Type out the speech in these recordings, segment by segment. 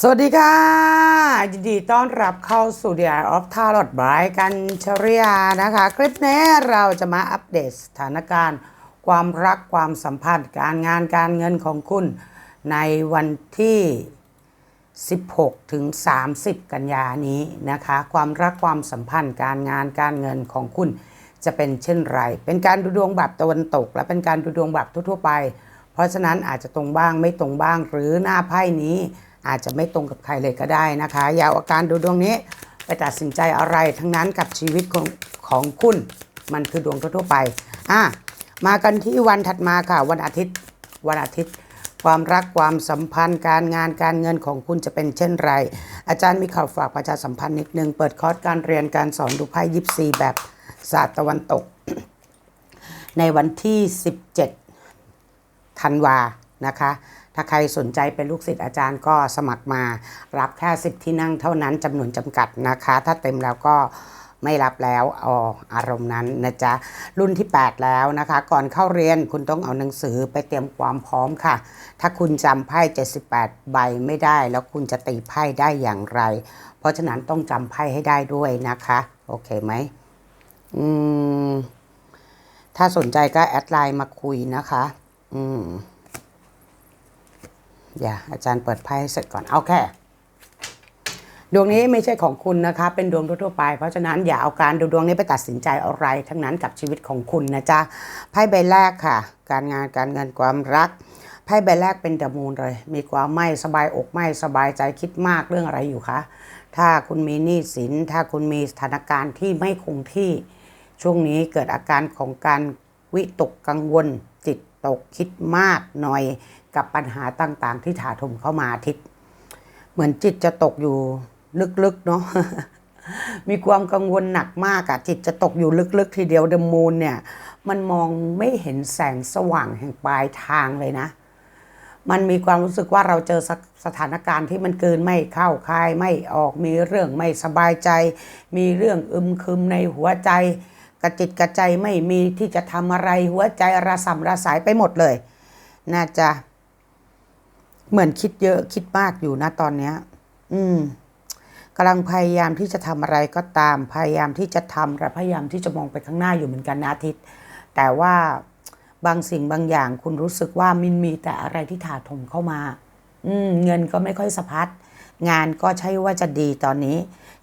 สวัสดีค่ะ ยินดีต้อนรับเข้าสู่ The Eye of Tarot by กันชริยานะคะ คลิปนี้เราจะมาอัปเดตสถานการณ์ ความรักความสัมพันธ์ การงานการเงินของคุณ ในวันที่ 16 ถึง 30 กันยานี้นะคะ ความรักความสัมพันธ์ การงานการเงินของคุณจะเป็นเช่นไร เป็นการดูดวงแบบตะวันตก และเป็นการดูดวงแบบทั่วๆไป เพราะฉะนั้นอาจจะตรงบ้างไม่ตรงบ้างหรือหน้าไพ่นี้ อาจจะไม่ตรงกับใครเลยก็ได้นะคะอย่าเอาการดูดวงนี้ไปตัดสินใจอะไรทั้งนั้นกับชีวิตของของคุณ มันคือดวงทั่วไปอะมากันที่วันถัดมาค่ะ วันอาทิตย์ วันอาทิตย์ ความรักความสัมพันธ์ การงานการเงินของคุณจะเป็นเช่นไร อาจารย์มีข่าวฝากประชาสัมพันธ์นิดนึง เปิดคอร์สการเรียนการสอนดูไพ่ยิปซีแบบศาสตร์ตะวันตก ในวันที่ 17ธันวานะคะ ถ้าใครสนใจเป็นลูกศิษย์อาจารย์ก็สมัครมา รับแค่10ที่นั่งเท่านั้นจำนวนจำกัดนะคะ ถ้าเต็มแล้วก็ไม่รับแล้วอออารมณ์นั้นนะจ๊ะ รุ่นที่ 8 แล้วนะคะ ก่อนเข้าเรียนคุณต้องเอาหนังสือไปเตรียมความพร้อมค่ะ ถ้าคุณจำไพ่ 78 ใบไม่ได้ แล้วคุณจะตีไพ่ได้อย่างไร เพราะฉะนั้นต้องจำไพ่ให้ได้ด้วยนะคะ โอเคไหมอืมถ้าสนใจก็แอดไลน์มาคุยนะคะ อืม อย่าอาจารย์เปิดไพ่ให้เสร็จก่อนเอาแค่ดวงนี้ไม่ใช่ของคุณนะคะเป็นดวงทั่วไป เพราะฉะนั้นอย่าเอาการดูดวงนี้ไปตัดสินใจอะไรทั้งนั้นกับชีวิตของคุณนะจ๊ะไพ่ใบแรกค่ะ การงานการเงินความรักไพ่ใบแรกเป็นดมูลเลย มีความไม่สบายอกไม่สบายใจคิดมากเรื่องอะไรอยู่คะถ้าคุณมีหนี้สิน ถ้าคุณมีสถานการณ์ที่ไม่คงที่ช่วงนี้เกิดอาการของการวิตกกังวล จิตตกคิดมากหน่อย กับปัญหาต่างๆ ที่ถาถมเข้ามาทิตย์เหมือนจิตจะตกอยู่ลึกๆเนาะมีความกังวลหนักมากอะจิตจะตกอยู่ลึกๆ ทีเดียวเดมูนเนี่ยมันมองไม่เห็นแสงสว่างแห่งปลายทางเลยนะ มันมีความรู้สึกว่าเราเจอสสถานการณ์ที่มันเกินไม่เข้าคายไม่ออกมีเรื่องไม่สบายใจ มีเรื่องอึมครึมในหัวใจ กระจิตกระใจไม่มีที่จะทำอะไรหัวใจระสำระสายไปหมดเลย น่าจะ เหมือนคิดเยอะคิดมากอยู่นะตอนเนี้ย อืมกำลังพยายามที่จะทำอะไรก็ตาม พยายามที่จะทำและพยายามที่จะมองไปข้างหน้าอยู่เหมือนกันนะอาทิตย์ แต่ว่าบางสิ่งบางอย่างคุณรู้สึกว่ามันมีแต่อะไรที่ถาโถมเข้ามา อืม เงินก็ไม่ค่อยสะพัด งานก็ใช่ว่าจะดีตอนนี้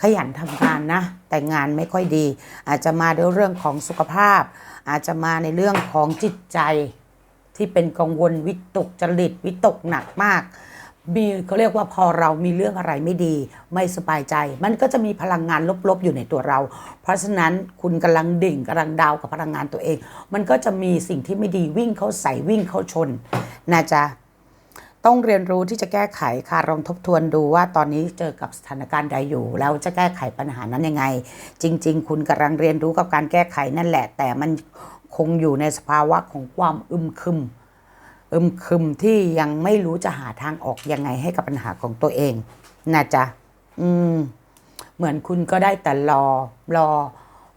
ขยันทำงานนะ แต่งานไม่ค่อยดี อาจจะมาด้วยเรื่องของสุขภาพ อาจจะมาในเรื่องของจิตใจ ที่เป็นกังวลวิตกจริตวิตกหนักมากมีเขาเรียกว่าพอเรามีเรื่องอะไรไม่ดี ไม่สบายใจ มันก็จะมีพลังงานลบๆอยู่ในตัวเรา เพราะฉะนั้นคุณกำลังดิ่งกำลังดาวกับพลังงานตัวเอง มันก็จะมีสิ่งที่ไม่ดีวิ่งเข้าใส่วิ่งเข้าชนนะจ๊ะต้องเรียนรู้ที่จะแก้ไขค่ะลองทบทวนดูว่าตอนนี้เจอกับสถานการณ์ใดอยู่ แล้วจะแก้ไขปัญหานั้นยังไง จริง ๆ คุณกำลังเรียนรู้กับการแก้ไขนั่นแหละ แต่มัน คงอยู่ในสภาวะของความอึมครึม อึมครึมที่ยังไม่รู้จะหาทางออกยังไงให้กับปัญหาของตัวเองนะจ๊ะอืม เหมือนคุณก็ได้แต่รอ รอ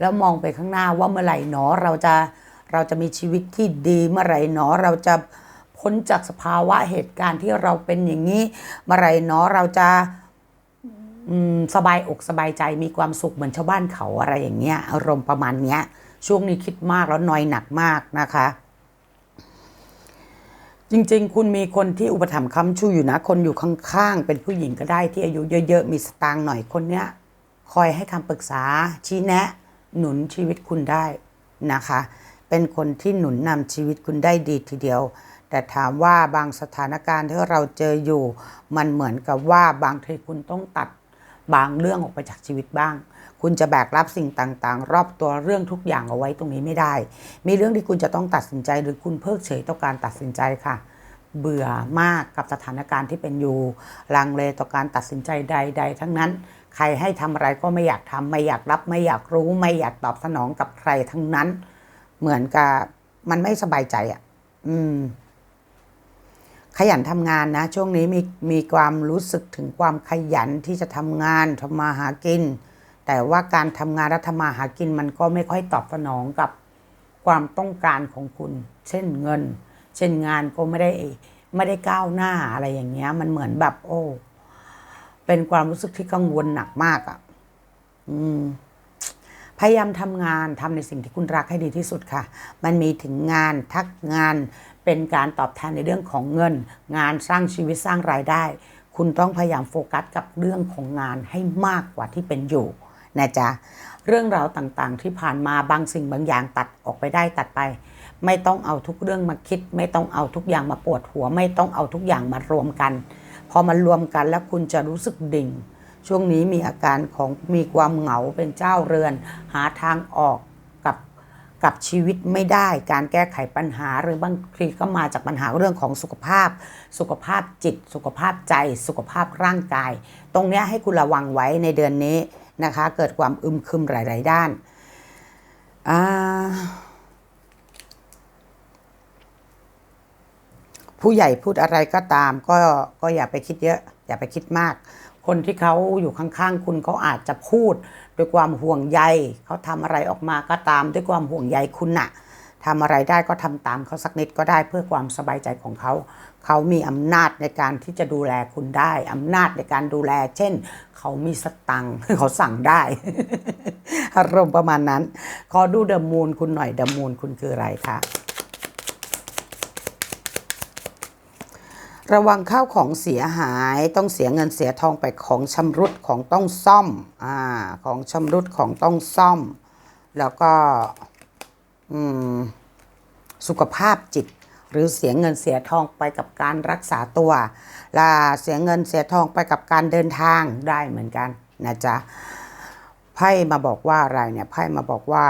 แล้วมองไปข้างหน้าว่าเมื่อไหร่หนอเราจะเราจะมีชีวิตที่ดีเมื่อไหร่หนอเราจะพ้นจากสภาวะเหตุการณ์ที่เราเป็นอย่างนี้ เมื่อไหร่หนอเราจะ สบายอกสบายใจมีความสุขเหมือนชาวบ้านเขาอะไรอย่างเงี้ยอารมณ์ประมาณเนี้ย ช่วงนี้คิดมากแล้วนอยหนักมากนะคะ จริง ๆ คุณมีคนที่อุปถัมภ์ค้ำชูอยู่นะ คนอยู่ข้างๆ เป็นผู้หญิงก็ได้ที่อายุเยอะๆ มีสตางค์หน่อยคนเนี้ย คอยให้คำปรึกษาชี้แนะ หนุนชีวิตคุณได้นะคะ เป็นคนที่หนุนนำชีวิตคุณได้ดีทีเดียวแต่ถามว่าบางสถานการณ์ที่เราเจออยู่ มันเหมือนกับว่าบางทีคุณต้องตัด บางเรื่องออกไปจากชีวิตบ้าง คุณจะแบกรับสิ่งต่างๆ รอบตัวเรื่องทุกอย่างเอาไว้ตรงนี้ไม่ได้ มีเรื่องที่คุณจะต้องตัดสินใจหรือคุณเพิกเฉยต่อการตัดสินใจค่ะ เบื่อมากกับสถานการณ์ที่เป็นอยู่ ลังเลต่อการตัดสินใจใด ๆ ทั้งนั้น ใครให้ทำอะไรก็ไม่อยากทำไม่อยากรับไม่อยากรู้ ไม่อยากตอบสนองกับใครทั้งนั้น เหมือนกับมันไม่สบายใจอะ อืม ขยันทำงานนะ ช่วงนี้มีมีความรู้สึกถึงความขยันที่จะทำงานทำมาหากิน แต่ว่าการทำงานและทำมาหากินมันก็ไม่ค่อยตอบสนองกับความต้องการของคุณ เช่นเงิน เช่นงานก็ไม่ได้ไม่ได้ก้าวหน้าอะไรอย่างเงี้ย มันเหมือนแบบโอ้ เป็นความรู้สึกที่กังวลหนักมากอะ่ะ อืม พยายามทำงานทำในสิ่งที่คุณรักให้ดีที่สุดค่ะ มันมีถึงงานทักงานเป็นการตอบแทนในเรื่องของเงิน งานสร้างชีวิตสร้างรายได้ คุณต้องพยายามโฟกัสกับเรื่องของงานให้มากกว่าที่เป็นอยู่นะจ๊ะเรื่องราวต่างๆ ที่ผ่านมาบางสิ่งบางอย่างตัดออกไปได้ตัดไป ไม่ต้องเอาทุกเรื่องมาคิด ไม่ต้องเอาทุกอย่างมาปวดหัว ไม่ต้องเอาทุกอย่างมารวมกัน พอมันรวมกันแล้วคุณจะรู้สึกดิ่ง ช่วงนี้มีอาการของมีความเหงาเป็นเจ้าเรือน หาทางออกกับกับชีวิตไม่ได้ การแก้ไขปัญหาหรือบางทีก็มาจากปัญหาเรื่องของสุขภาพ สุขภาพจิต สุขภาพใจ สุขภาพร่างกาย ตรงนี้ให้คุณระวังไว้ในเดือนนี้นะคะ เกิดความอึมครึมหลาย ๆ ด้านผู้ใหญ่พูดอะไรก็ตามก็ก็อย่าไปคิดเยอะ อย่าไปคิดมาก คนที่เขาอยู่ข้างๆ คุณเขาอาจจะพูดด้วยความห่วงใยเขาทำอะไรออกมาก็ตามด้วยความห่วงใยคุณน่ะทำอะไรได้ก็ทำตามเขาสักนิดก็ได้เพื่อความสบายใจของเขา เขามีอำนาจในการที่จะดูแลคุณได้อำนาจในการดูแล เช่น เขามีสตังค์เขาสั่งได้ อารมณ์ประมาณนั้น ขอดูเดอะมูนคุณหน่อยเดอะมูนคุณคืออะไรคะ ระวังข้าวของเสียหายต้องเสียเงินเสียทองไปของชำรุดของต้องซ่อมอ่าของชำรุดของต้องซ่อม แล้วก็อืมสุขภาพจิต หรือเสียเงินเสียทองไปกับการรักษาตัวลาเสียเงินเสียทองไปกับการเดินทางได้เหมือนกันนะจ๊ะไพ่มาบอกว่าอะไรเนี่ยไพ่มาบอกว่า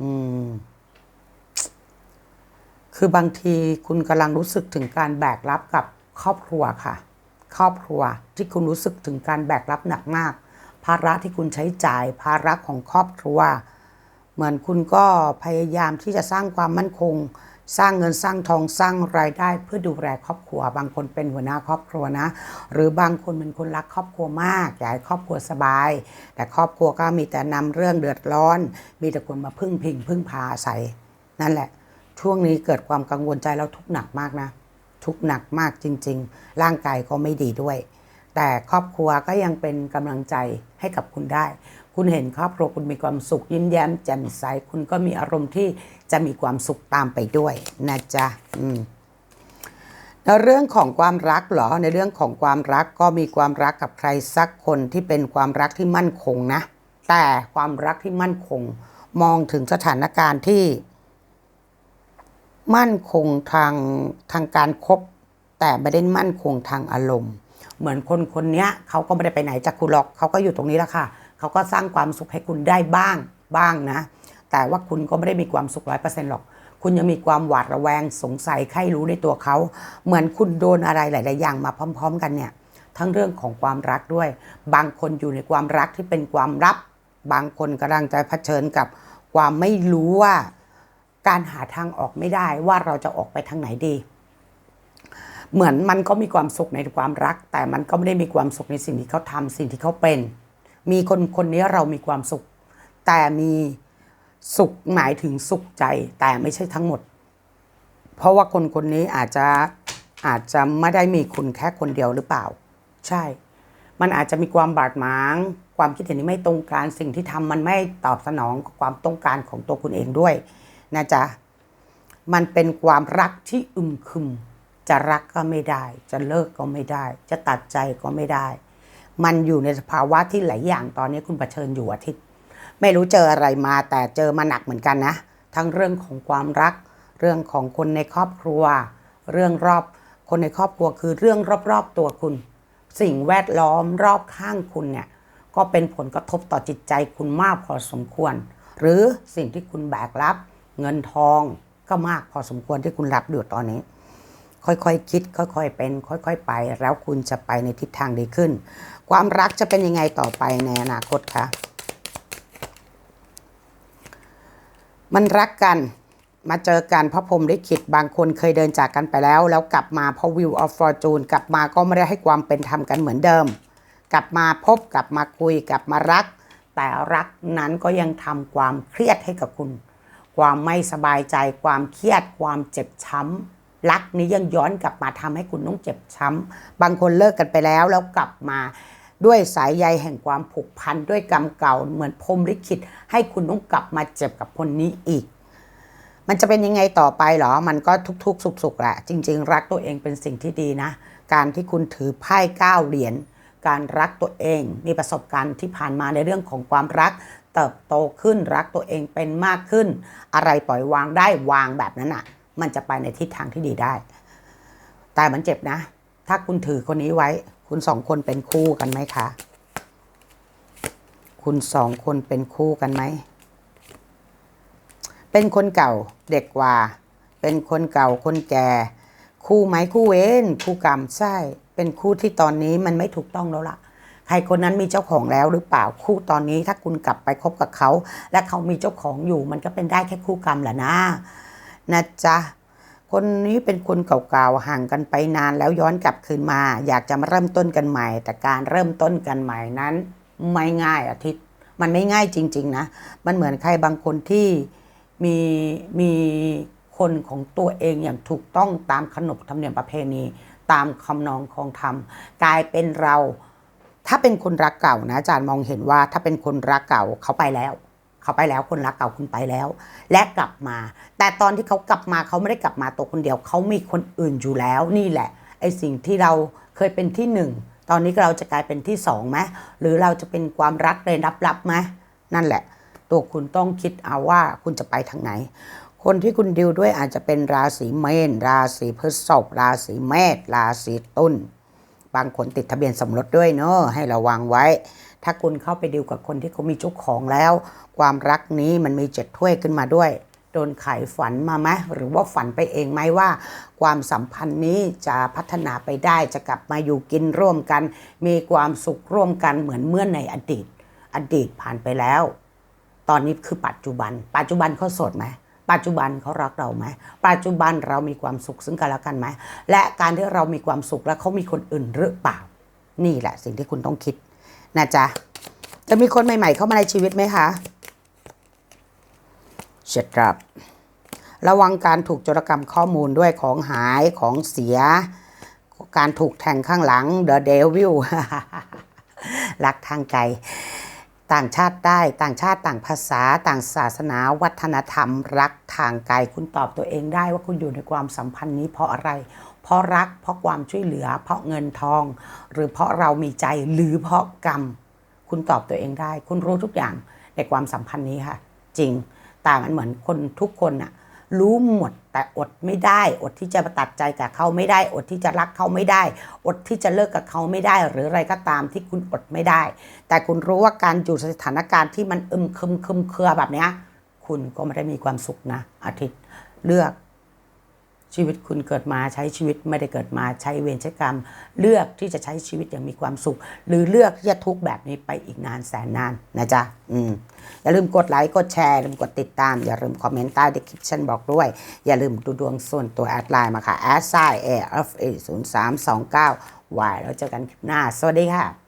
อืมคือบางทีคุณกำลังรู้สึกถึงการแบกรับกับ ครอบครัวค่ะ ครอบครัวที่คุณรู้สึกถึงการแบกรับหนักมาก ภาระที่คุณใช้จ่าย ภาระของครอบครัว เหมือนคุณก็พยายามที่จะสร้างความมั่นคง สร้างเงินสร้างทองสร้างรายได้ เพื่อดูแลครอบครัว บางคนเป็นหัวหน้าครอบครัวนะ หรือบางคนเป็นคนรักครอบครัวมากอยากให้ครอบครัวสบาย แต่ครอบครัวก็มีแต่นำเรื่องเดือดร้อน มีแต่คนมาพึ่งพิงพึ่งพาอาศัยนั่นแหละ ช่วงนี้เกิดความกังวลใจแล้วทุกข์หนักมากนะ ทุกข์หนักมากจริง ๆ ร่างกายก็ไม่ดีด้วย แต่ครอบครัวก็ยังเป็นกำลังใจให้กับคุณได้ คุณเห็นครอบครัวคุณมีความสุขยิ้มแย้มแจ่มใสคุณก็มีอารมณ์ที่จะมีความสุขตามไปด้วยนะจ๊ะอืมแล้วเรื่องของความรักเหรอในเรื่องของความรักก็มีความรักกับใครสักคนที่เป็นความรักที่มั่นคงนะ แต่ความรักที่มั่นคง มองถึงสถานการณ์ที่ มั่นคงทางทางการคบแต่ไม่ได้มั่นคงทางอารมณ์ เหมือนคนคนนี้เขาก็ไม่ได้ไปไหนจากคุณหรอกเขาก็อยู่ตรงนี้แหละค่ะเขาก็สร้างความสุขให้คุณได้บ้างบ้างนะ แต่ว่าคุณก็ไม่ได้มีความสุขร้อยเปอร์เซ็นต์หรอกคุณยังมีความหวาดระแวงสงสัยใครรู้ในตัวเขา เหมือนคุณโดนอะไรหลาย ๆ อย่างมาพร้อม ๆ กันเนี่ย ทั้งเรื่องของความรักด้วย บางคนอยู่ในความรักที่เป็นความลับ บางคนกำลังจะเผชิญกับความไม่รู้ว่า การหาทางออกไม่ได้ว่าเราจะออกไปทางไหนดี เหมือนมันก็มีความสุขในความรัก แต่มันก็ไม่ได้มีความสุขในสิ่งที่เขาทำสิ่งที่เขาเป็น มีคนคนนี้เรามีความสุข แต่มีสุขหมายถึงสุขใจแต่ไม่ใช่ทั้งหมด เพราะว่าคนคนนี้อาจจะอาจจะไม่ได้มีคุณแค่คนเดียวหรือเปล่า ใช่ มันอาจจะมีความบาดหมาง ความคิดเห็นที่ไม่ตรงกันสิ่งที่ทำมันไม่ตอบสนองความต้องการของตัวคุณเองด้วย นะจ๊ะ มันเป็นความรักที่อึมครึม จะรักก็ไม่ได้ จะเลิกก็ไม่ได้ จะตัดใจก็ไม่ได้ มันอยู่ในสภาวะที่หลายอย่างตอนนี้คุณเผชิญอยู่อาทิตย์ ไม่รู้เจออะไรมาแต่เจอมาหนักเหมือนกันนะ ทั้งเรื่องของความรัก เรื่องของคนในครอบครัว เรื่องรอบคนในครอบครัวคือเรื่องรอบๆตัวคุณ สิ่งแวดล้อมรอบข้างคุณเนี่ยก็เป็นผลกระทบต่อจิตใจคุณมากพอสมควร หรือสิ่งที่คุณแบกรับ เงินทองก็มากพอสมควรที่คุณรับอยู่ตอนนี้ ค่อยๆคคิด ค่อย ๆ เป็น ค่อย ๆ ไป แล้วคุณจะไปในทิศทางดีขึ้น ความรักจะเป็นยังไงต่อไปในอนาคตคะมันรักกันมาเจอกันเพราะผมได้คิดบางคนเคยเดินจากกันไปแล้ว แล้วกลับมาเพราะวิวออฟฟอร์จูนกลับมาก็ไม่ได้ให้ความเป็นธรรมกันเหมือนเดิม กลับมาพบกลับมาคุยกลับมารัก แต่รักนั้นก็ยังทำความเครียดให้กับคุณ ความไม่สบายใจ ความเครียด ความเจ็บช้ำรักนี้ยังย้อนกลับมาทำให้คุณต้องเจ็บช้ำบางคนเลิกกันไปแล้วแล้วกลับมาด้วยสายใยแห่งความผูกพันด้วยกรรมเก่าเหมือนพรมลิขิตให้คุณต้องกลับมาเจ็บกับคนนี้อีก มันจะเป็นยังไงต่อไปหรอ มันก็ทุกๆ สุขๆแหละจริง ๆ รักตัวเองเป็นสิ่งที่ดีนะ การที่คุณถือไพ่เก้าเหรียญการรักตัวเอง มีประสบการณ์ที่ผ่านมาในเรื่องของความรัก เติบโตขึ้นรักตัวเองเป็นมากขึ้น อะไรปล่อยวางได้วางแบบนั้นอะ มันจะไปในทิศทางที่ดีได้ แต่มันเจ็บนะ ถ้าคุณถือคนนี้ไว้ คุณสองคนเป็นคู่กันไหมคะ คุณสองคนเป็นคู่กันไหม เป็นคนเก่าเด็กกว่า เป็นคนเก่าคนแก่ คู่ไหมคู่เว้นคู่กรรมใช่ เป็นคู่ที่ตอนนี้มันไม่ถูกต้องแล้วล่ะ ใครคนนั้นมีเจ้าของแล้วหรือเปล่าคู่ตอนนี้ถ้าคุณกลับไปคบกับเขา และเขามีเจ้าของอยู่ มันก็เป็นได้แค่คู่กรรมแหละนะนะจ๊ะคนนี้เป็นคนเก่าๆห่างกันไปนานแล้วย้อนกลับคืนมา อยากจะมาเริ่มต้นกันใหม่ แต่การเริ่มต้นกันใหม่นั้น ไม่ง่ายอาทิตย์มันไม่ง่ายจริง ๆ นะ มันเหมือนใครบางคนที่มีมีคนของตัวเองอย่างถูกต้องตามขนบธรรมเนียมประเพณี ตามคำนองของธรรม กลายเป็นเรา ถ้าเป็นคนรักเก่านะอาจารย์มองเห็นว่าถ้าเป็นคนรักเก่าเขาไปแล้ว เขาไปแล้วคนรักเก่าคุณไปแล้ว และกลับมา แต่ตอนที่เขากลับมาเขาไม่ได้กลับมาตัวคนเดียว เขามีคนอื่นอยู่แล้วนี่แหละไอสิ่งที่เราเคยเป็นที่หนึ่งตอนนี้เราจะกลายเป็นที่สองไหมหรือเราจะเป็นความรักเลยลับๆไหมนั่นแหละ ตัวคุณต้องคิดเอาว่าคุณจะไปทางไหน คนที่คุณดิวด้วยอาจจะเป็นราศีเมษราศีพฤษภราศีเมษราศีตุล บางคนติดทะเบียนสมรสด้วยเนอะให้ระวังไว้ ถ้าคุณเข้าไปดิวกับคนที่เขามีเจ้าของแล้ว ความรักนี้มันมีเจ็ดถ้วยขึ้นมาด้วยโดนไขฝันมาไหมหรือว่าฝันไปเองไหมว่า ความสัมพันธ์นี้จะพัฒนาไปได้จะกลับมาอยู่กินร่วมกัน มีความสุขร่วมกันเหมือนเมื่อในอดีต อดีตผ่านไปแล้ว ตอนนี้คือปัจจุบัน ปัจจุบันเขาโสดไหม ปัจจุบันเขารักเราไหมปัจจุบันเรามีความสุขซึ่งกันและกันไหมและการที่เรามีความสุขแล้วเขามีคนอื่นหรือเปล่า นี่แหละสิ่งที่คุณต้องคิดนะจ๊ะจะมีคนใหม่ ๆ เข้ามาในชีวิตไหมคะเช็ดครับ ระวังการถูกโจรกรรมข้อมูลด้วยของหายของเสีย การถูกแทงข้างหลัง The Devil รักทางไกล ต่างชาติได้ต่างชาติต่างภาษาต่างศาสนา วัฒนธรรม รักทางกายคุณตอบตัวเองได้ว่าคุณอยู่ในความสัมพันธ์นี้เพราะอะไร เพราะรักเพราะความช่วยเหลือ เพราะเงินทอง หรือเพราะเรามีใจหรือเพราะกรรม คุณตอบตัวเองได้ คุณรู้ทุกอย่างในความสัมพันธ์นี้ค่ะ จริงแต่มันเหมือนคนทุกคนอะ รู้หมด แต่อดไม่ได้ อดที่จะตัดใจกับเขาไม่ได้ อดที่จะรักเขาไม่ได้ อดที่จะเลิกกับเขาไม่ได้ หรืออะไรก็ตามที่คุณอดไม่ได้ แต่คุณรู้ว่าการอยู่สถานการณ์ที่มันอึมครึมครึมเครือแบบนี้คุณก็ไม่ได้มีความสุขนะอาทิตย์เลือก ชีวิตคุณเกิดมาใช้ชีวิตไม่ได้เกิดมาใช้เวรใช้กรรม เลือกที่จะใช้ชีวิตอย่างมีความสุข หรือเลือกที่จะทุกข์แบบนี้ไปอีกนานแสนนานนะจ๊ะอืมอย่าลืมกดไลค์กดแชร์อย่าลืมกดติดตาม อย่าลืมคอมเมนต์ใต้ดีคริปชันบอกด้วย อย่าลืมดูดวงส่วนตัวแอดไลน์มาค่ะแอดไซเอฟเอศูนย์สามสองเก้าวายแล้วเจอกันคลิปหน้า สวัสดีค่ะ